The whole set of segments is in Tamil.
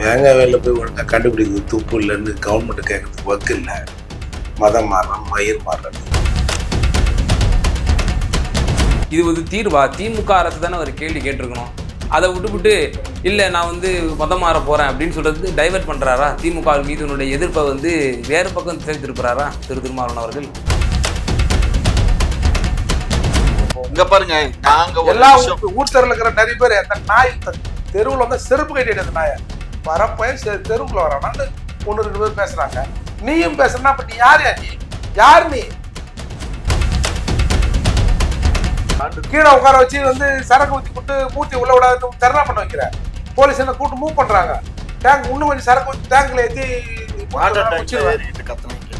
தேங்காய் வேலை போய் ஒழுங்கா கண்டுபிடிக்கிறது துப்பு இல்லைன்னு கவர்மெண்ட் கேட்கறதுக்கு வக்கு இல்லை. மதம் மாறுறான் மயிர் மாறுறான் இது ஒரு தீர்வா? திமுக அரசு தானே ஒரு கேள்வி கேட்டிருக்கணும். அதை விட்டுவிட்டு இல்லை நான் வந்து மதம் மாற போகிறேன் அப்படின்னு சொல்றது டைவர்ட் பண்ணுறாரா திமுக மீதுனுடைய எதிர்ப்பை வந்து வேறு பக்கம் தெரிவித்திருக்கிறாரா திரு திருமாவளவன் அவர்கள். இங்க பாருங்க நாங்க எல்லா விஷயம் ஊர் ஊர் தெருவில் இருக்கிற நிறைய பேர் அந்த நாய் தெருவில் வந்து செருப்பு கட்டிட்டு அந்த நாயை வரப்போய் தெருவுக்குள்ள வரானான்னு ஒன்று ரெண்டு பேர் பேசுறாங்க. நீயும் பேசுறனா அப்ப நீ யார் யா நீ? யார் நீ? கீழே உட்கார வச்சு வந்து சரக்கு ஊத்தி போட்டு மூத்தி உள்ள விடாது தர்ணா பண்ண வைக்கிற. போலீஸ் என்ன கூட்டு மூவ் பண்றாங்க. டேங்க் இன்னும் கொஞ்சம் சரக்கு ஊத்தி டேங்க்ல கத்துனீங்க.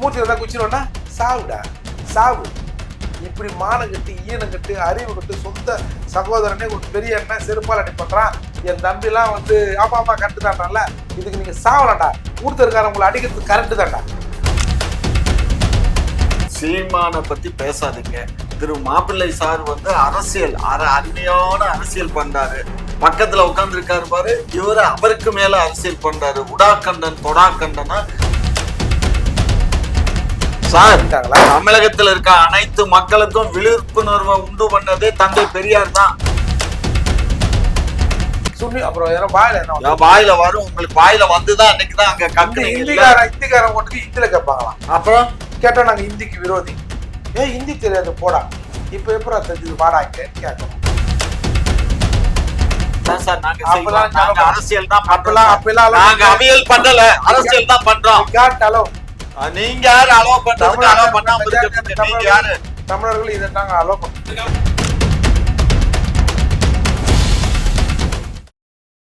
மூத்தி வந்தா குச்சிருவேன்னா சாவுடா சாவு. இப்படி மானம் கட்டு ஈனம் கட்டு அறிவு கட்டு சொந்த சகோதரனே ஒரு பெரிய அண்ணன் செருப்பால் அடிப்படுறான் என் தம்பிலாம் வந்து ஆமா ஆமா கரெக்டு தான்டால இதுக்கு நீங்க சாவலாம்டா. ஊர்த்தருக்காரன் உங்களை அடிக்கிறதுக்கு கரெக்டு தான்டா. சீமானை பத்தி பேசாதீங்க. திரு மாப்பிள்ளை சார் வந்து அரசியல் அர அருமையான அரசியல் பண்றாரு. பக்கத்துல உட்கார்ந்து இருக்காரு பாரு இவரு அவருக்கு மேல அரசியல் பண்றாரு. உடாக்கண்டன் தொடாக்கண்டனா சார் தமிழகத்துல இருக்க அனைத்து மக்களுக்கும் விழிப்புணர்வை உண்டு பண்ணதே தந்தை பெரியார் தான். சுண்ணி அப்புறம் யாரும் வாயில என்ன வாயில வரும் உங்களுக்கு வாயில வந்துதான் அன்னைக்கு தான் அங்க இந்திக்காரன் ஓட்டுக்கு ஹிந்தில கேட்பாங்களாம். அப்புறம்? கேட்டா நாங்க இந்திக்கு விரோதி. ஏ ஹிந்தி தெரியாது போடா. இப்ப எப்படா தெரிஞ்சது? வாடா கேட்கணும் அரசியல் தான் பண்றோம் அரசியல் தான் பண்றோம். நீங்க யாரு அலோவ் பண்றதுக்கு அலோவ் பண்ணாம இருக்கிறதுக்கு நீங்க யாரு? தமிழர்கள் இதை நாங்க அலோ பண்ணுறோம்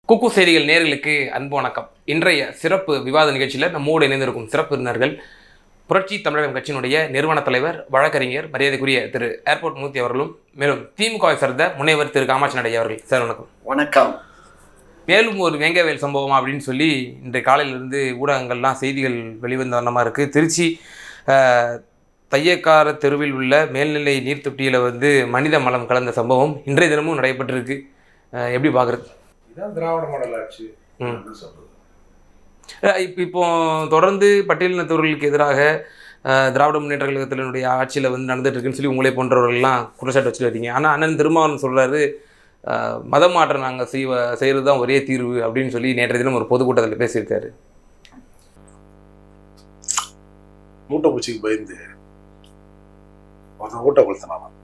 குக்கு செய்திகள் நேர்களுக்கு அன்பு வணக்கம். இன்றைய சிறப்பு விவாத நிகழ்ச்சியில் நம்மோடு இணைந்திருக்கும் சிறப்பு விருந்தினர்கள் புரட்சி தமிழகம் கட்சியினுடைய நிறுவன தலைவர் வழக்கறிஞர் மரியாதைக்குரிய திரு ஏர்போர்ட் மூர்த்தி அவர்களும் மேலும் திமுகவை சேர்ந்த முனைவர் திரு காமாட்சி நடை அவர்கள். சார் வணக்கம். வணக்கம். மேலும் ஒரு வேங்கவேல் சம்பவம் அப்படின்னு சொல்லி இன்றைய காலையிலிருந்து ஊடகங்கள்லாம் செய்திகள் வெளிவந்த வண்ணமாக இருக்குது திருச்சி தையக்கார தெருவில் உள்ள மேல்நிலை நீர் தொட்டியில் வந்து மனித மலம் கலந்த சம்பவம் இன்றைய தினமும் நடைபெற்றிருக்கு. எப்படி பார்க்குறது இதான் திராவிட மாடல் ஆட்சி இப்போ இப்போ தொடர்ந்து பட்டியலினத்தவர்களுக்கு எதிராக திராவிட முன்னேற்ற கழகத்தினுடைய ஆட்சியில் வந்து நடந்துட்டு இருக்குன்னு சொல்லி உங்களை போன்றவர்கள்லாம் குற்றச்சாட்டு வச்சுட்டு வரீங்க ஆனால் அண்ணன் திருமாவளவன் சொல்கிறாரு மதம் மாற்றம் நாங்கள் செய்வ செய்கிறது தான் ஒரே தீர்வு அப்படின்னு சொல்லி நேற்றைய தினம் ஒரு பொதுக்கூட்டத்தில் பேசியிருக்காரு. மூட்டை பூச்சிக்கு பயந்து ஒருத்தன் மூட்டை கொளுத்தினான்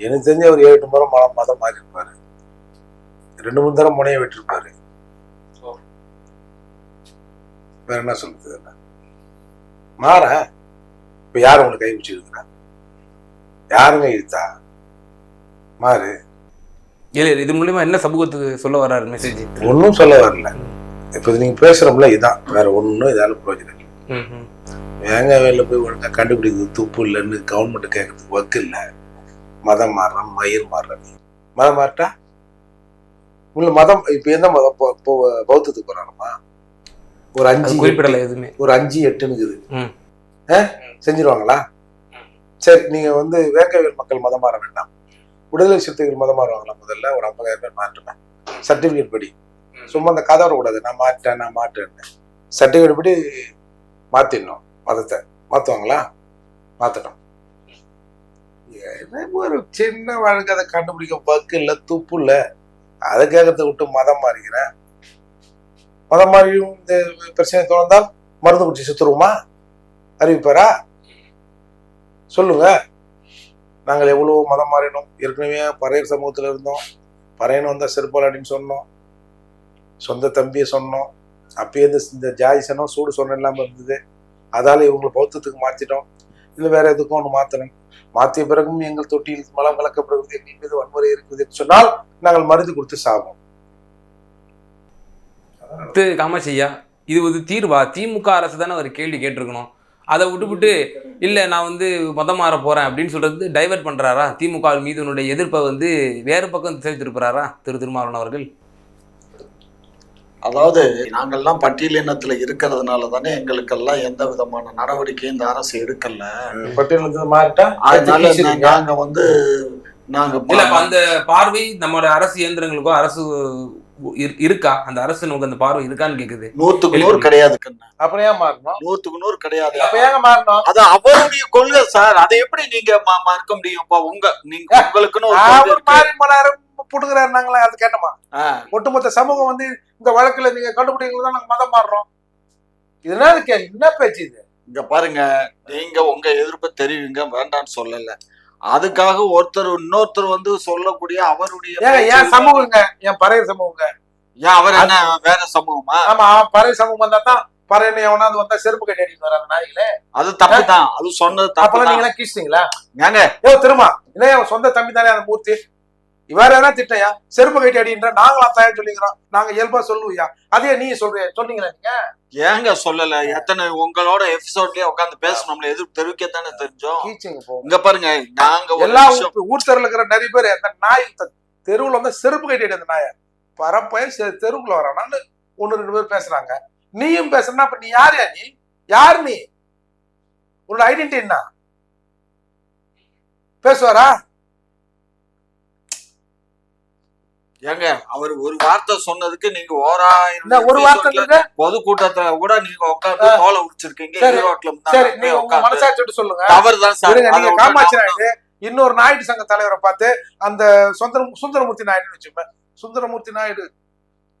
எனக்கு தெரிஞ்ச ஒரு ஏழு எட்டு முறை மதம் மதம் மாறி இருப்பாரு ரெண்டு மூணு தடவை முனைய விட்டுருப்பாரு. வேற என்ன சொல்றது என்ன? மாற இப்ப யார் உங்களுக்கு கை வச்சு இருக்கிறா யாருங்க இழுத்தா? மாறு. இல்லை இது மூலியமா என்ன சமூகத்துக்கு சொல்ல வர்றாரு மெசேஜ் ஒன்றும் சொல்ல வரல. இப்ப நீங்க பேசுறோம்ல இதான். வேற ஒன்றும் இதால பிரயோஜனம் இல்லை. தேங்காய் வேலை போய் ஒழுங்கா கண்டுபிடிக்கிறது துப்பு இல்லைன்னு கவர்மெண்ட் கேட்கறதுக்கு வக்கு இல்லை. மதம் மாறுறான் மயிர் மாறுறான் மதம் மாறிட்டா? உள்ள மதம் இப்ப எந்த மதம்? பௌத்தத்துக்கு போறாங்கம்மா. ஒரு அஞ்சு குறிப்பிடலை எதுவுமே. ஒரு அஞ்சு எட்டுனுக்குது ம். ஆ? செஞ்சிருவாங்களா? சரி நீங்க வந்து வேங்கவேல் மக்கள் மதம் மாற வேண்டாம். விடுதலை சிறுத்தைகள் மதம் மாறுவாங்களா முதல்ல ஒரு ஐம்பதாயிரம் பேர் மாற்றுவேன் சர்டிபிகேட் படி. சும்மா அந்த கதை வரக்கூடாது. நான் மாட்டேன் நான் மாட்டேன்னு சர்டிபிகேட் படி மாத்திடணும். மதத்தை. மாத்துவாங்களா? மாத்தட்டும் என்ன ஒரு சின்ன வழக்கு. அதை கண்டுபிடிக்க பக்கு இல்லை துப்பு இல்லை. அதை கேட்கறத விட்டு மதம் மாறிக்கிறேன். மதம் மாறியும் இந்த பிரச்சனை தொடர்ந்தால் மருந்து குடிச்சு சுத்துருவோமா? அறிவிப்பாரா? சொல்லுங்க. நாங்கள் எவ்வளவோ மதம் மாறினோம்? ஏற்கனவே பறையர் சமூகத்தில் இருந்தோம். பறையன் வந்தால் செருப்பாலாடின்னு சொன்னோம். சொந்த தம்பியை சொன்னோம். அப்பயே இந்த இந்த ஜாதிசனம் சூடு சொன்ன இல்லாமல் இருந்தது அதால் இவங்களை பௌத்தத்துக்கு மாற்றிட்டோம் இல்லை வேற எதுக்கும் ஒன்று மாற்றணும் மாற்றிய பிறகும் எங்கள் தொட்டியில் மலம் கலக்கப்படுகிறது எங்கள் மீது வன்முறை இருக்குது என்று சொன்னால் நாங்கள் மருந்து கொடுத்து சாகும் திரு காமாட்சி ஐயா இது ஒரு தீர்வா? திமுக அரசு தானே ஒரு கேள்வி கேட்டிருக்கணும். அதை விட்டுவிட்டு இல்லை நான் வந்து மதம் மாற போகிறேன் அப்படின்னு சொல்றது டைவர்ட் பண்ணுறாரா திமுக மீதுனுடைய எதிர்ப்பை வந்து வேறு பக்கம் தெரிவித்திருக்கிறாரா திரு. திருமாவளவன் அவர்கள்? அதாவது நாங்கெல்லாம் பட்டியலினத்துல இருக்கிறதுனால தானே எங்களுக்கெல்லாம் எந்த விதமான நடவடிக்கையும் இந்த அரசு எடுக்கல. அதனால. நாங்க வந்து நாங்க அந்த பார்வை நம்மளோட அரசு இயந்திரங்களுக்கோ அரசு இருக்கா? அந்த அரசு நமக்கு அந்த பார்வை இருக்கான்னு கேக்குது. நூத்துக்கு நூறு கிடையாது கண்ணா. அப்புறம் ஏன் மாறணும்? நூத்துக்கு நூறு கிடையாது. அப்ப ஏங்க மாறணும்? அது அவருடைய கொள்கை சார். அதை எப்படி நீங்க ம- மறுக்க முடியும்? உங்க நீங்க உங்களுக்குன்னு. மாறி போனாரு புடுங்குறாரு நாங்களே அது கேட்டோமா? ஒட்டுமொத்த சமூகம் வந்து இந்த வழக்குல நீங்க கண்டுபிடிக்கிறது தான் நாங்க மதம் மாறுறோம். இது என்ன பேச்சு இது? இங்க பாருங்க நீங்க உங்க எதிர்ப்பை தெரிவிங்க வேண்டாம்னு சொல்லல. அதுக்காக ஒருத்தர் இன்னொருத்தர் வந்து சொல்லக்கூடிய அவருடைய என் சமூகங்க? என் பறைய சமூகங்க? ஏன் அவர் என்ன வேற சமூகமா? ஆமா பறைய சமூகம் வந்தா தான் பறையனை எவனாவது வந்தா செருப்பு கட்டி வர அந்த நாய்களே. அது தப்பு தான். அது சொன்னது தப்பு நீங்க எல்லாம் கீச்சிட்டீங்களா ஏங்க? ஏ திரும்ப இல்ல என் சொந்த தம்பி தானே அந்த மூர்த்தி? இவர் என்ன திட்டையா? செருப்பு கட்டி அடின்ற நாங்களா தான் சொல்லிக்கிறோம். நாங்க இயல்பா சொல்லுவியா அதே நீ சொல்றிய? சொன்னீங்களா நீங்க? ஏங்க சொல்லல? எத்தனை உங்களோட எபிசோட்லயே உட்காந்து பேசணும்ல? எதிர்ப்பு தெரிவிக்கத்தானே தெரிஞ்சோம். கீச்சிங்க போ. இங்க பாருங்க நாங்க எல்லா ஊர் தெருல இருக்கிற நிறைய பேர் அந்த நாய் தெருவுல வந்து செருப்பு கட்டிட்டு அந்த நாய. பரப்பைய தெருவுக்குள்ள வரானான்னு ஒன்னு ரெண்டு பேர் பேசுறாங்க. நீயும் பேசுறனா அப்ப நீ யார் நீ? யார் நீ? உன்னோட ஐடென்டி என்ன? பேசுவாரா? ஏங்க அவர் ஒரு வார்த்தை சொன்னதுக்கு நீங்க ஓராயிரம் ஒரு வார்த்தை? பொது கூட்டத்துல கூட நீங்க உட்காந்து தோலை உடிச்சிருக்கீங்க சரி, ஈரோட்ல சொல்லுங்க. தவறுதான் சார். நீங்க காமாட்சி நாயுடு இன்னொரு நாயுடு சங்க தலைவரை பார்த்து அந்த சுந்தர சுந்தரமூர்த்தி நாயுடுன்னு வச்சுப்பேன் சுந்தரமூர்த்தி நாயுடு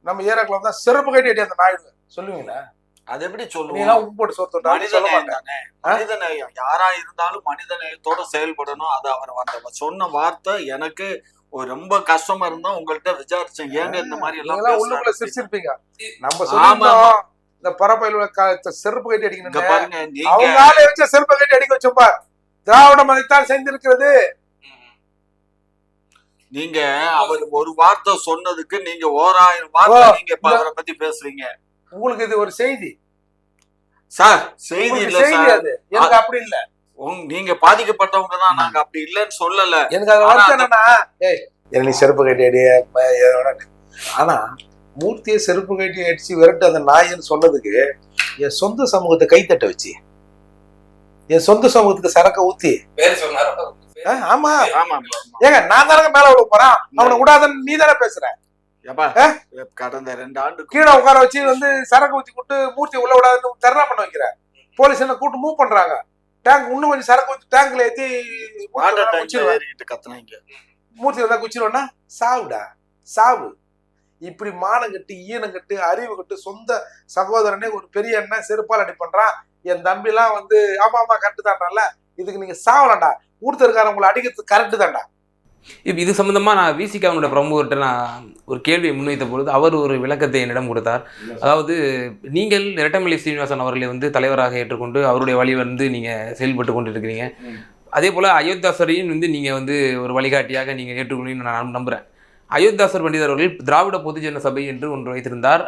நம்ம ஏரியாக்குள்ள தான் செருப்பு கட்டி அந்த நாயுடு. சொல்லுவீங்களா? அது எப்படி நீங்க சொல்லுவோம்? எல்லாம் உப்பு போட்டு சோறு தொட்டா மனித சொல்ல நேயம் மாட்டேன் தானே. மனித நேயம். யாரா இருந்தாலும் மனித நேயத்தோட செயல்படணும். அது அவர் அந்த சொன்ன வார்த்தை எனக்கு ஒரு ரொம்ப கஷ்டமா இருந்தா உங்கள்ட்ட விசாரிச்சேன். ஏங்க இந்த மாதிரி எல்லாம் உள்ளுக்குள்ள? சிரிச்சிருப்பீங்க. நம்ம. சொல்லிருந்தோம் இந்த பரப்பையில செருப்பு கட்டி அடிக்கணும் பாருங்க நீங்க அவங்க ஆளை வச்ச செருப்பு கட்டி அடிக்க வச்சோம்பா திராவிட மதத்தான் செஞ்சிருக்கிறது. நீங்க அவர் ஒரு வார்த்தை சொன்னதுக்கு நீங்க ஓராயிரம் வார்த்தை நீங்க அவரை பத்தி பேசுறீங்க. உங்களுக்கு இது ஒரு செய்தி. சார் செய்தி இல்ல சார். எனக்கு அப்படி இல்ல. நீங்க பாதிக்கப்பட்டவங்க தான் நாங்க அப்படி இல்லைன்னு சொல்லல. எனக்கு அது அந்த- என்னன்னா ஏய் என்ன நீ செருப்பு கட்டி அடி. ஆனா மூர்த்தியை செருப்பு கட்டி அடிச்சு விரட்டு அந்த நாயின்னு சொன்னதுக்கு என் சொந்த சமூகத்தை கைத்தட்ட வச்சு. என் சொந்த சமூகத்துக்கு சரக்க ஊத்தி. ஆமா. ஆமா ஏங்க நான் தானங்க மேல விட போறேன்? அவனை விடாதன்னு நீ தானே பேசுற? கடந்த ரெண்டு ஆண்டுக்கு கீழே உட்கார வச்சு வந்து சரக்கு ஊத்தி கூட்டு மூர்த்தி உள்ள விடாதுன்னு தர்ணா பண்ண வைக்கிற. போலீஸ் என்ன கூட்டு மூவ் பண்றாங்க? டேங்க் இன்னும் கொஞ்சம் சரக்கு ஊத்தி டேங்க்ல ஏத்தி குச்சிருவேன். கத்துனாங்க மூர்த்தி வந்தா குச்சிருவேன்னா சாவுடா. சாவு. இப்படி மானம் கட்டு ஈனம் கட்டு அறிவு கட்டு சொந்த சகோதரனே ஒரு பெரிய அண்ணன் செருப்பால் அடி பண்றான். என் தம்பிலாம் வந்து ஆமா ஆமா கரெக்டு தான்டால இதுக்கு நீங்க சாவலாம்டா. ஊர்த்தருக்காரன் உங்களை அடிக்கிறது கரெக்டு தான்டா. இப்போ இது சம்பந்தமா நான் விசிகாவினோட பிரமுகர்கிட்ட நான் ஒரு கேள்வியை முன்வைத்த பொழுது அவர் ஒரு விளக்கத்தை என்னிடம் கொடுத்தார். அதாவது நீங்கள் இரட்டமலை சீனிவாசன் அவர்களை வந்து தலைவராக ஏற்றுக்கொண்டு அவருடைய வழி வந்து நீங்கள் செயல்பட்டு கொண்டு இருக்கிறீங்க அதே போல் அயோத்தியாசரையும் வந்து நீங்கள் வந்து ஒரு வழிகாட்டியாக நீங்கள் ஏற்றுக்கொள்ளுன்னு நான் நம்புகிறேன் அயோத்தியாசர் பண்டிதர் அவர்கள் திராவிட பொதுஜன சபை என்று ஒன்று வைத்திருந்தார்.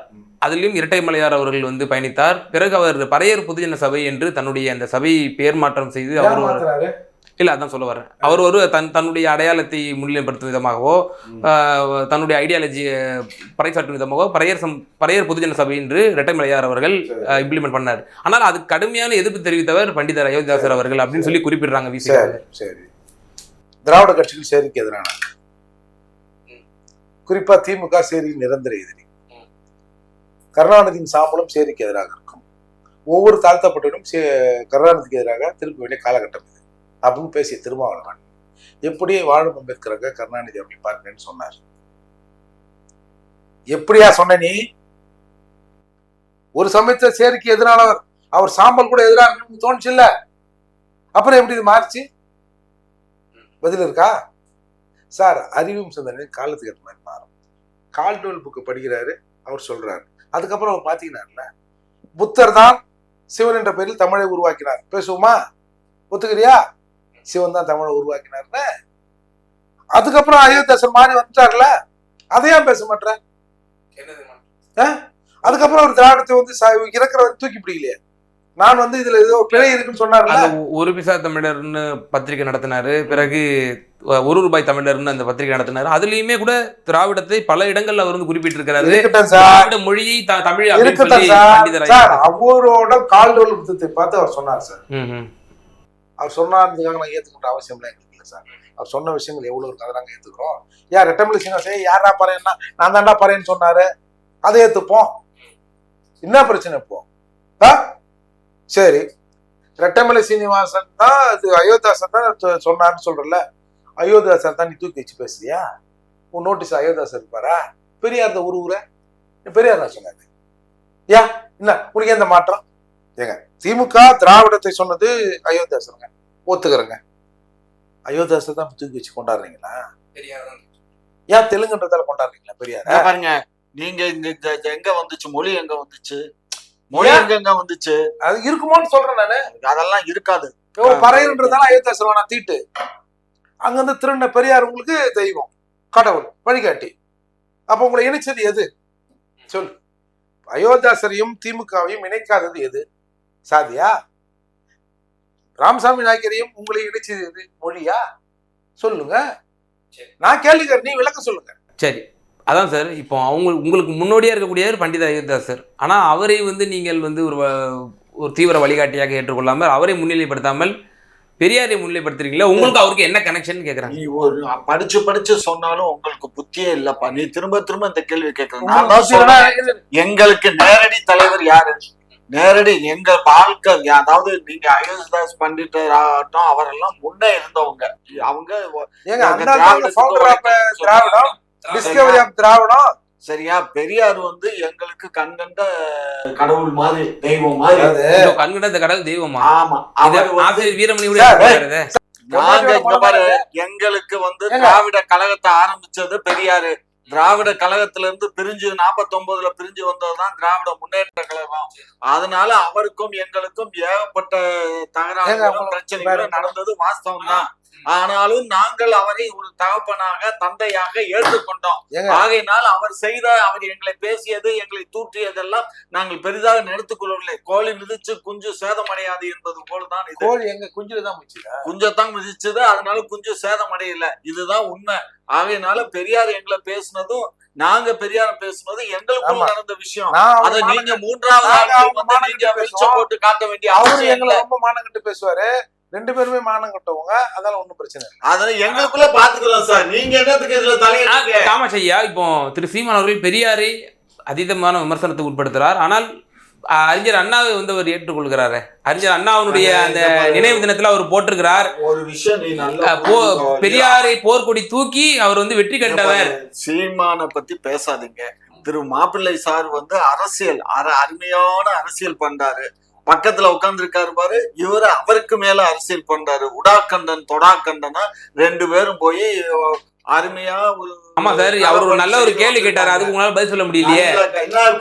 அதிலும் இரட்டைமலையார் அவர்கள் வந்து பயணித்தார். பிறகு அவர் பறையர் பொதுஜன சபை என்று தன்னுடைய அந்த சபை பேர் மாற்றம் செய்து அவர். இல்லை அதான் சொல்ல வரேன் அவர் ஒரு தன் தன்னுடைய அடையாளத்தை முன்னிலைப்படுத்தும் விதமாகவோ தன்னுடைய ஐடியாலஜியை பறைசாற்றும் விதமாகவோ பறையர் சம் பறையர் பொதுஜன சபை என்று இரட்டைமலையார் அவர்கள் இம்ப்ளிமெண்ட் பண்ணார். ஆனால் அது கடுமையான எதிர்ப்பு தெரிவித்தவர் பண்டிதர் அயோத்தியாசர் அவர்கள் அப்படின்னு சொல்லி குறிப்பிடுறாங்க விசி சரி சரி. திராவிட கட்சிகள் சேரிக்கு எதிரான குறிப்பா திமுக சேரி நிரந்தர எதிரி. கருணாநிதியின் சாம்பலும் சேரிக்கு எதிராக இருக்கும். ஒவ்வொரு தாழ்த்தப்பட்டவரும் கருணாநிதிக்கு எதிராக திருப்ப வேண்டிய காலகட்டம் அப்படின்னு பேசிய திருமாவளவன் எப்படி வாழும் அம்பேத்கருக்கு கருணாநிதி அப்படி பாருங்கன்னு சொன்னார். எப்படியா சொன்ன நீ? ஒரு சமயத்துல சேருக்கு எதிரானவர் அவர் சாம்பல் கூட எதிராக தோணுச்சு இல்ல அப்புறம் எப்படி இது மாறுச்சு? பதில் இருக்கா? சார் அறிவும் சிந்தனை காலத்துக்கு ஏற்ற மாதிரி மாறும். கால்டோல் புக்கு படிக்கிறாரு அவர் சொல்றாரு. அதுக்கப்புறம் அவர் மாத்திக்கினார்ல. புத்தர் தான் சிவன் என்ற பெயரில் தமிழை உருவாக்கினார். பேசுவோமா? ஒத்துக்கிறியா? சிவன் தான் தமிழை உருவாக்கினார்னு அதுக்கப்புறம் அயோத்தியாசன் மாதிரி வந்துட்டார்ல? அதையும் பேச மாட்டேன் அதுக்கப்புறம் அவர் திராவிடத்தை வந்து இறக்குறவர் தூக்கி பிடிக்கலையே. நான் வந்து இதுல ஏதோ பிழை இருக்குன்னு சொன்னார்ல. அந்த ஒரு பிசா தமிழர்னு பத்திரிகை நடத்தினாரு. பிறகு ஒரு ரூபாய் தமிழர்னு அந்த பத்திரிகை நடத்தினாரு. அதுலயுமே கூட திராவிடத்தை பல இடங்கள்ல அவர் வந்து குறிப்பிட்டிருக்கிறாரு. திராவிட மொழியை தமிழ் அவரோட கால்டோல் புத்தகத்தை பார்த்து அவர் சொன்னார் சார். அவர் சொன்னார்ன்றதுக்காக நான் ஏத்துக்கிட்ட அவசியம் இல்லை எங்களுக்கு இல்லை சார். அவர் சொன்ன விஷயங்கள் எவ்வளோ இருக்கு அதை நாங்கள் ஏற்றுக்கிறோம் ஏன் ரெட்டமலை சீனிவாசன் யாரா பறையன்னா நான் தாண்டா பறையன்னு சொன்னார். அதை ஏற்றுப்போம் என்ன பிரச்சனை இப்போ? ஆ? சரி. ரெட்டமலை சீனிவாசன் தான் இது அயோத்தியாசன் தான் சொன்னார்னு சொல்றல அயோத்தியாசன் தான் நீ தூக்கி வச்சு பேசுறியா? உன் நோட்டீஸ் அயோத்தியாசன் இருப்பாரா? பெரியார் தான் உருவுற பெரியார் நான் சொன்னாரு. ஏன் என்ன? உனக்கு எந்த மாற்றம்? ஏங்க திமுக திராவிடத்தை சொன்னது அயோத்தியாசனுங்க ஒத்துக்கிறேங்க. அயோத்தியாசன் தான் தூக்கி வச்சு கொண்டாடுறீங்களா? ஏன் தெலுங்குன்றதால கொண்டாடுறீங்களா பெரியார்? பாருங்க நீங்க இங்க இங்க- இங்க எங்க வந்துச்சு? மொழி எங்க வந்துச்சு? மொழி? எங்க எங்க வந்துச்சு? அது இருக்குமோன்னு சொல்றேன் நானு. அதெல்லாம் இருக்காது. ஓ, பறையன்றதால அயோத்தியாசன் வேணா தீட்டு. அங்க வந்து திருண்ண பெரியார் உங்களுக்கு தெய்வம் கடவுள் வழிகாட்டி. அப்ப உங்களை இணைச்சது எது? சொல் அயோத்தியாசரையும் திமுகவையும் இணைக்காதது எது? சாதியா? ராமசாமி நாயக்கரையும் உங்களை இணைச்சது மொழியா? சொல்லுங்க. நான் கேள்விக்கிறேன் நீ விளக்க சொல்லுங்க. சரி. அதான் சார் இப்போ அவங்க உங்களுக்கு முன்னோடியாக இருக்கக்கூடியவர் பண்டித அயோத்தியாசர் ஆனால் அவரை வந்து நீங்கள் வந்து ஒரு ஒரு தீவிர வழிகாட்டியாக ஏற்றுக்கொள்ளாமல் அவரை முன்னிலைப்படுத்தாமல் பெரியாரை முன்னிலைப்படுத்துறீங்களா? உங்களுக்கு அவருக்கு என்ன கனெக்ஷன் கேட்குறாங்க நீ ஒரு படிச்சு படிச்சு சொன்னாலும் உங்களுக்கு புத்தியே இல்லப்பா. நீ திரும்ப திரும்ப இந்த கேள்வி சொல்றேன். எங்களுக்கு நேரடி தலைவர் யாரு? நேரடி எங்க வாழ்க்கை அதாவது நீங்க அயோத்திதாஸ் பண்டிதர் ஆகட்டும் அவரெல்லாம் முன்னே இருந்தவங்க. அவங்க திராவிடம்? டிஸ்கவரி ஆஃப் திராவிடம்? சரியா? பெரியார் வந்து எங்களுக்கு கண்கண்ட கடவுள் மாதிரி தெய்வம் மாதிரி. கண்கண்ட கடல் தெய்வமா? ஆமா. அவர் வீரமணி. நாங்க இங்க பாரு எங்களுக்கு வந்து. திராவிட கழகத்தை ஆரம்பிச்சது பெரியாரு. திராவிட கழகத்துல இருந்து பிரிஞ்சு 49 பிரிஞ்சு வந்ததுதான் திராவிட முன்னேற்ற கழகம். அதனால அவருக்கும் எங்களுக்கும் ஏகப்பட்ட பிரச்சனைகளும் வேற- நடந்தது வாஸ்தவம் தான் ஆனாலும் நாங்கள் அவரை ஒரு தகப்பனாக தந்தையாக ஏற்றுக்கொண்டோம். ஆகையினால் அவர் செய்த அவர் எங்களை பேசியது எங்களை தூற்றியதெல்லாம் நாங்கள் பெரிதாக நினைத்துக் கொள்ளவில்லை. கோழி மிதிச்சு குஞ்சு சேதமடையாது என்பது போலதான் இது. கோழி எங்க குஞ்சுல தான் குஞ்சத்தான் மிதிச்சது அதனால குஞ்சு சேதமடையல. இதுதான் உண்மை. ஆகையினால பெரியார் எங்களை பேசுனதும் நாங்க பெரியார் பேசுனதும் எங்களுக்குள்ள ஆமா. நடந்த விஷயம். அத நீங்க மூன்றாவது. போட்டு காட்ட வேண்டிய அவரு அவசியம் எங்களை ரொம்ப மானம் கட்டு பேசுவாரு. ரெண்டு பேருமே மானம் கட்டவங்க அதனால ஒண்ணும் பிரச்சனை இல்லை. அதனால எங்களுக்குள்ள பாத்துக்கலாம் சார். நீங்க என்னத்துக்கு இதுல ஐயா இப்போ திரு சீமான் அவர்கள் பெரியாரை அதீதமான விமர்சனத்துக்கு உட்படுத்துறார். ஆனால் அறிஞர் அண்ணாவை வந்து அவர் ஏற்றுக்கொள்கிறாரு. அறிஞர் அண்ணாவுடைய அந்த நினைவு தினத்துல அவர் போட்டிருக்கிறார். ஒரு விஷயம். பெரியாரை போர்க்கொடி தூக்கி அவர் வந்து வெற்றி கண்டவர். சீமான பத்தி பேசாதீங்க. திரு மாப்பிள்ளை சார் வந்து அரசியல் அர- அருமையான அரசியல் பண்றாரு. பக்கத்துல உட்கார்ந்துருக்காரு பாரு. இவரு அவருக்கு மேல அரசியல் பண்றாரு. உடாக்கண்டன் தொடாக்கண்டனா ரெண்டு பேரும் போய் அருமையா ஒரு ஆமா சார் அவர் ஒரு நல்ல ஒரு கேள்வி கேட்டாரு அதுக்கு உங்களால பதில் சொல்ல முடியலையே.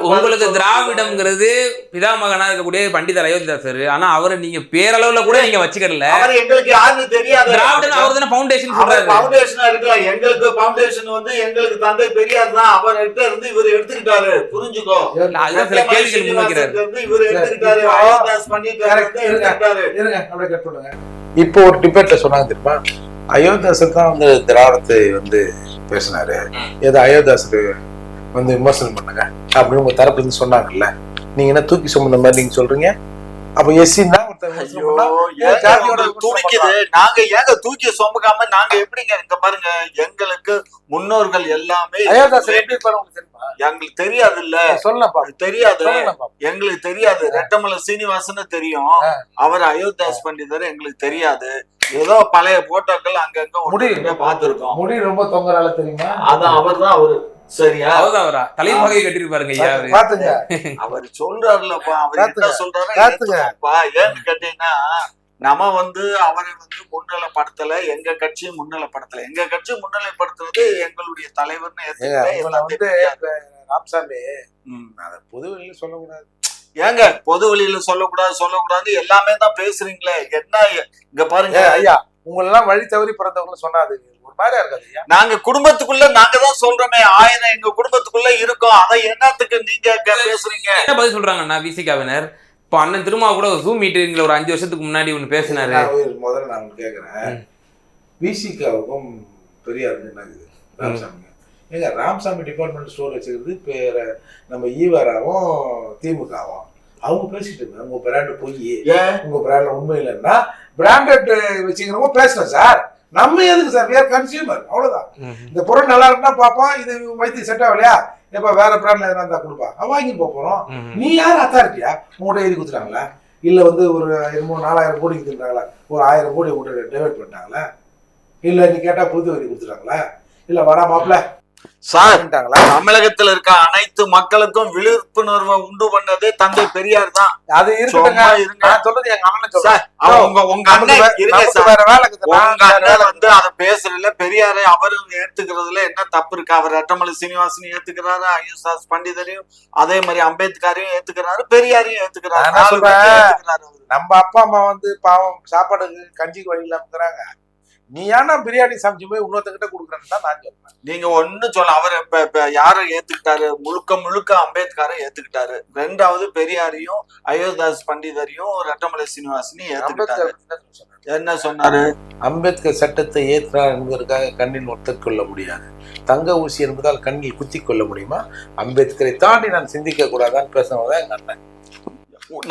உங்களுக்கு திராவிடம்ங்கிறது பிதாமகனா இருக்கக்கூடிய பண்டிதர் அயோத்திதாசர் ஆனா அவரை நீங்க பேரளவுல கூட நீங்க வச்சுக்கல எங்களுக்கு யாருன்னு தெரியாது. திராவிடன் அவர் தானே ஃபவுண்டேஷன் அவர் சொல்றாரு. ஃபவுண்டேஷனா இருக்கலாம் எங்களுக்கு ஃபவுண்டேஷன் வந்து எங்களுக்கு தந்தை பெரியார் தான். அவர் எடுத்து இருந்து இவர் எடுத்துக்கிட்டாரு. புரிஞ்சுக்கோ. அதுதான் சில கேள்விகள் முன்வைக்கிறாரு. இவர் எடுத்துக்கிட்டாரு. இப்போ- அயோத்தியாஸ் பண்ணிட்டு Correct. வந்து எடுத்துக்கிட்டாரு. இருங்க அப்படியே கட் பண்ணுங்க. இப்போ ஒரு டிபேட்ல சொன்னாங்க தெரியுமா? அயோத்தியாசர் தான் வந்து திராவிடத்தை வந்து பேசினாரு. ஏதோ அயோத்தியாசர் வந்து விமர்சனம் பண்ணுங்க. அப்படின்னு உங்க தரப்புல இருந்து சொன்னாங்கல்ல. நீங்க என்ன தூக்கி சுமந்த மாதிரி நீங்க சொல்றீங்க? அப்ப எஸ்சி தான் ஒருத்தர் விமர்சனம் ஐயோ பண்ணா, ஏங்க ஜாதியோட உங்களுக்கு துடிக்குது நாங்க ஏங்க தூக்கி சுமக்காம நாங்க எப்படிங்க இங்க பாருங்க எங்களுக்கு முன்னோர்கள் எல்லாமே எங்களுக்கு தெரியாது இல்ல சொல்லப்பா. தெரியாது. எங்களுக்கு தெரியாது. ரெட்டமலை சீனிவாசன் தெரியும். அவர் அயோத்தியாஸ் பண்டிதர் எங்களுக்கு தெரியாது. ஏதோ பழைய போட்டோக்கள் அங்கங்க முடியும். ஒண்ணு பார்த்திருக்கோம் முடி ரொம்ப தொங்கறால தெரியுமா அதான் அவர்தான் அவரு சரியா அவரா தலைமுறை கட்டிருப்பாருங்க ஐயா அவரு. பாத்துங்க அவர் சொல்றாருலப்பா அவர் என்ன. சொல்றாரு காத்துங்க. ஏத்துக்கோப்பா. ஏன்னு கேட்டீங்கன்னா நம்ம வந்து அவரை வந்து முன்னிலைப்படுத்தல எங்க கட்சியும் முன்னிலைப்படுத்தல எங்க கட்சி முன்னிலைப்படுத்துறது எங்களுடைய தலைவர்னு வந்து. ராம்சாமி. அதை பொது வெளியில சொல்லக்கூடாது ஏங்க பொது வழியில சொல்லக்கூடாது சொல்லக்கூடாது எல்லாமே தான் பேசுறீங்களே. என்ன இங்க பாருங்க. ஐயா உங்களெல்லாம் வழி தவறி பிறந்தவங்க சொன்னாது ஒரு மாதிரியா இருக்காது ஐயா? நாங்க குடும்பத்துக்குள்ள நாங்க தான் சொல்றோமே. ஆயிரம் எங்க குடும்பத்துக்குள்ள இருக்கோம். அதை என்னத்துக்கு நீங்க பேசுறீங்க? என்ன பதில் சொல்றாங்கன்னா விசிகாவினர்? இப்போ அண்ணன் திருமா கூட ஜூம் மீட்டிங்ல ஒரு அஞ்சு வருஷத்துக்கு முன்னாடி ஒன்று பேசினாரு. நான் முதல்ல நான் கேட்குறேன் விசிகாவுக்கும் பெரியார் என்ன ஏங்க ராமசாமி டிபார்ட்மெண்ட் ஸ்டோர் வச்சுக்கிறது பேர நம்ம ஈவராவும் திமுகவும். அவங்க பேசிட்டு இருக்காங்க உங்க பிராண்டு பொய். ஏன்? உங்க பிராண்ட்ல உண்மை இல்லைன்னா பிராண்டட் வச்சுக்கிறவங்க பேசுறேன் சார். நம்ம எதுக்கு சார்? வேர் கன்சியூமர் அவ்வளவுதான். ம். இந்த பொருள் நல்லா இருந்தா பார்ப்போம். இது வயிற்று செட் ஆகலையா? எப்ப வேற பிராண்ட்ல எதனா இருந்தா கொடுப்பா. அவன் வாங்கிட்டு போப் போறோம். ம். நீ யார் அத்தாரிட்டியா உங்கள்கிட்ட எழுதி கொடுத்துட்டாங்களா? இல்ல வந்து ஒரு என்னமோ நாலாயிரம் கோடி கொடுத்துட்டாங்களா? ஒரு ஆயிரம் கோடி உங்கள்கிட்ட டிவைட் பண்ணிட்டாங்களா? இல்ல நீ கேட்டா புது வரி கொடுத்துட்டாங்களா? இல்ல வாடா மாப்பிள்ள. சார் தமிழகத்துல இருக்க அனைத்து மக்களுக்கும் விழிப்புணர்வை உண்டு பண்ணதே தந்தை பெரியார் தான். அது சொல்றது எங்க அண்ணன் சொல்றேன் சார் உங்க உங்க அண்ணன் இருங்க சார். உங்க அண்ணன் வந்து அத பேசுறதுல பெரியாரை அவரும் ஏத்துக்கிறதுல என்ன தப்பு இருக்கு? அவர் ரெட்டமலை சீனிவாசன் ஏத்துக்கிறாரு? ஐஎஸ்ஆர் பண்டிதரையும் அதே மாதிரி அம்பேத்கரையும் ஏத்துக்கிறாரு பெரியாரையும் ஏத்துக்கிறாரு அவரு. நம்ம அப்பா அம்மா வந்து பாவம் சாப்பாடுக்கு கஞ்சிக்கு வழி இல்லாம இருக்கிறாங்க. நீ ஏன்னா பிரியாணி சமைச்சு போய் இன்னொருத்தங்கிட்ட கொடுக்குறேன்னு தான் நான் சொல்றேன் நீங்க ஒண்ணு சொல்ல அவர் இப்ப இப்ப யாரை ஏத்துக்கிட்டாரு? முழுக்க முழுக்க அம்பேத்கரை ஏத்துக்கிட்டாரு. ரெண்டாவது பெரியாரையும் அயோத்தாஸ் பண்டிதரையும் ரெட்டமலை சீனிவாசனையும் ஏத்துக்கிட்டாரு. என்ன சொன்னாரு? அம்பேத்கர் சட்டத்தை ஏற்றார் என்பதற்காக கண்ணில் ஒத்துக் கொள்ள முடியாது. தங்க ஊசி என்பதால் கண்ணில் குத்தி கொள்ள முடியுமா? அம்பேத்கரை தாண்டி நான் சிந்திக்க கூடாதான்னு பேசுனதான் எங்க அண்ணன்.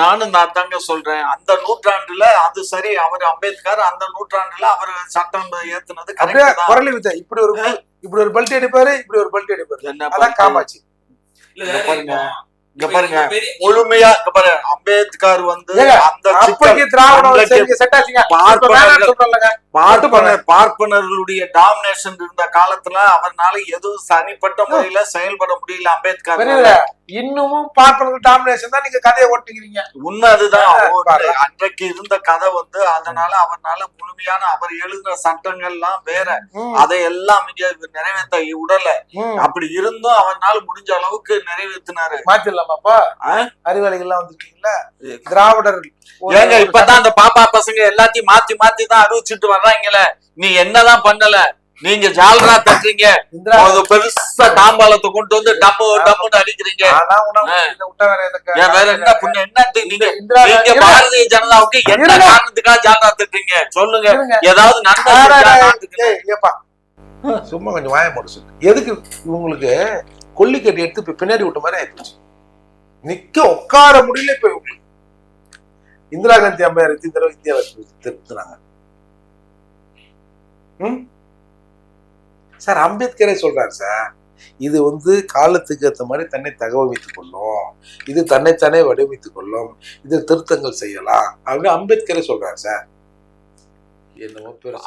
நானும் நான் தாங்க சொல்றேன். அந்த நூற்றாண்டுல அது சரி அவர் அம்பேத்கர் அந்த நூற்றாண்டுல அவர் சட்டம் ஏத்துனது குரலி வித்த இப்படி ஒரு இப்படி ஒரு பல்ட்டி அடிப்பாரு இப்படி ஒரு பல்ட்டி அடிப்பாரு. என்ன அதான்? காமாச்சு பாருங்க. இங்க பாருங்க. முழுமையா இங்க பாரு. அம்பேத்கர் வந்து அந்த சிக்கல் பார்ப்பனர் பார்ப்பனர்களுடைய டாமினேஷன் இருந்த காலத்துல அவர்னால எதுவும் தனிப்பட்ட முறையில செயல்பட முடியல அம்பேத்கர்? இன்னமும் பார்ப்பனர்கள் டாமினேஷன் தான் நீங்க கதையை ஓட்டிக்கிறீங்க உண்மை அதுதான். அன்றைக்கு இருந்த கதை வந்து அதனால அவர்னால முழுமையான அவர் எழுதின சட்டங்கள்லாம் வேற. அதையெல்லாம் இங்க நிறைவேற்ற உடல. அப்படி இருந்தும் அவர்னால முடிஞ்ச அளவுக்கு நிறைவேற்றினாரு மாத்திடலாமாப்பா ஆ? அறிவாளிகள்லாம் வந்துருக்கீங்களா திராவிடர் ஏங்க இப்பதான் அந்த பாப்பா பசங்க எல்லாத்தையும் மாத்தி மாத்தி தான் அறிவிச்சுட்டு வர்றாங்கல்ல. நீ என்னதான் பண்ணல? நீங்க ஜால்ரா தட்டுறீங்க. பெருசா தாம்பாளத்தை கொண்டு வந்து டம்மு டம்முன்னு அடிக்கிறீங்க. வேற என்ன புண்ணு? என்னத்துக்கு நீங்க நீங்க பாரதிய ஜனதாவுக்கு என்ன. காரணத்துக்காக ஜால்ரா தட்டுறீங்க? சொல்லுங்க. ஏதாவது நன்மை ஆ, செஞ்சா டேய், நாட்டுக்கு டேய், ஏப்பா. சும்மா கொஞ்சம் வாய மூட சொல்லு எதுக்கு இவங்களுக்கு கொல்லிக்கட்டி எடுத்து பின்னாடி விட்ட மாதிரி ஆயிடுச்சு நிக்க உட்கார முடியல இப்ப இந்திரா காந்தி அம்மையார் எத்தனை தடவை இந்தியாவை திருத்துறாங்க? சார் அம்பேத்கரே சொல்றாரு சார் இது வந்து காலத்துக்கு ஏற்ற மாதிரி தன்னை தகவமைத்துக் கொள்ளும். இது தன்னைத்தானே வடிவமைத்துக் கொள்ளும். இது திருத்தங்கள் செய்யலாம் அப்படின்னு அம்பேத்கரே சொல்றாரு சார்.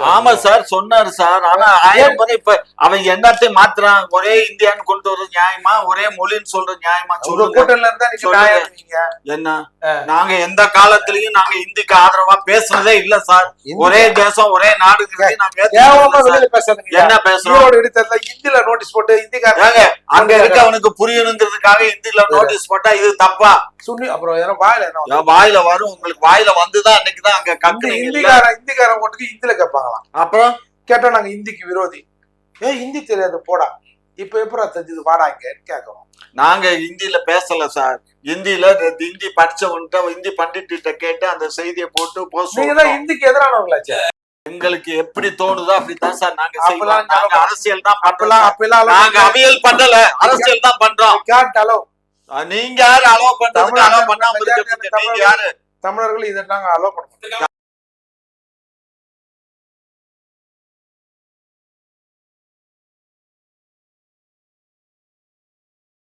ஆமா சார் சொன்னாரு சார். ஆனா ஆயிரம் முறை இப்ப அவன் என்னத்தையும் மாத்துறான் ஒரே இந்தியான்னு கொண்டு வர்றது நியாயமா? ஒரே மொழின்னு சொல்றது நியாயமா? சொல்லுங்க. கூட்டணில இருந்தா என்ன? நாங்க எந்த காலத்திலயும் நாங்க இந்திக்கு ஆதரவா பேசுனதே இல்ல சார். ஒரே தேசம் ஒரே பேசாதீங்க. என்ன பேசுறோம்? இந்தியில நோட்டீஸ் போட்டு இந்திக்காரங்க அங்க இருக்கவனுக்கு புரியணுங்கிறதுக்காக இந்தியில நோட்டீஸ் போட்டா இது தப்பா? சுண்ணி அப்புறம் வாயில வாயில வரும்? உங்களுக்கு வாயில வந்துதான் அன்னைக்குதான் அங்க கம்பெனி இந்திக்காரன் இந்திக்காரன் ஓட்டுக்கு இந்தியில கேட்பாங்களாம் அப்புறம்? கேட்டா நாங்க இந்திக்கு விரோதி. ஏ ஹிந்தி தெரியாது போடா. இப்ப எப்படா தெரிஞ்சது? வாடா இங்கன்னு கேட்கறோம் நாங்க ஹிந்தில பேசல சார். ரெண்டு ஹிந்தி படிச்சவன்கிட்ட ஹிந்தி பண்டிட்டு கேட்டு அந்த செய்தியை போட்டு போஸ்ட் நீங்க தான் இந்திக்கு எதிரானவங்களாச்சே எங்களுக்கு எப்படி தோணுதோ அப்படித்தான் சார். நாங்க நாங்க அரசியல் தான் பண்றோம் அப்பெல்லாம் நாங்க அவியல் பண்ணல. அரசியல் தான் பண்றோம். நீங்க யாரு அலோவ் தமிழ்நாட்டுல அலோவ் பண்ணாம இருக்கிறதுக்கு நீங்க யாரு? தமிழர்கள் இதை நாங்க அலோவ் பண்ண மாட்டோம்.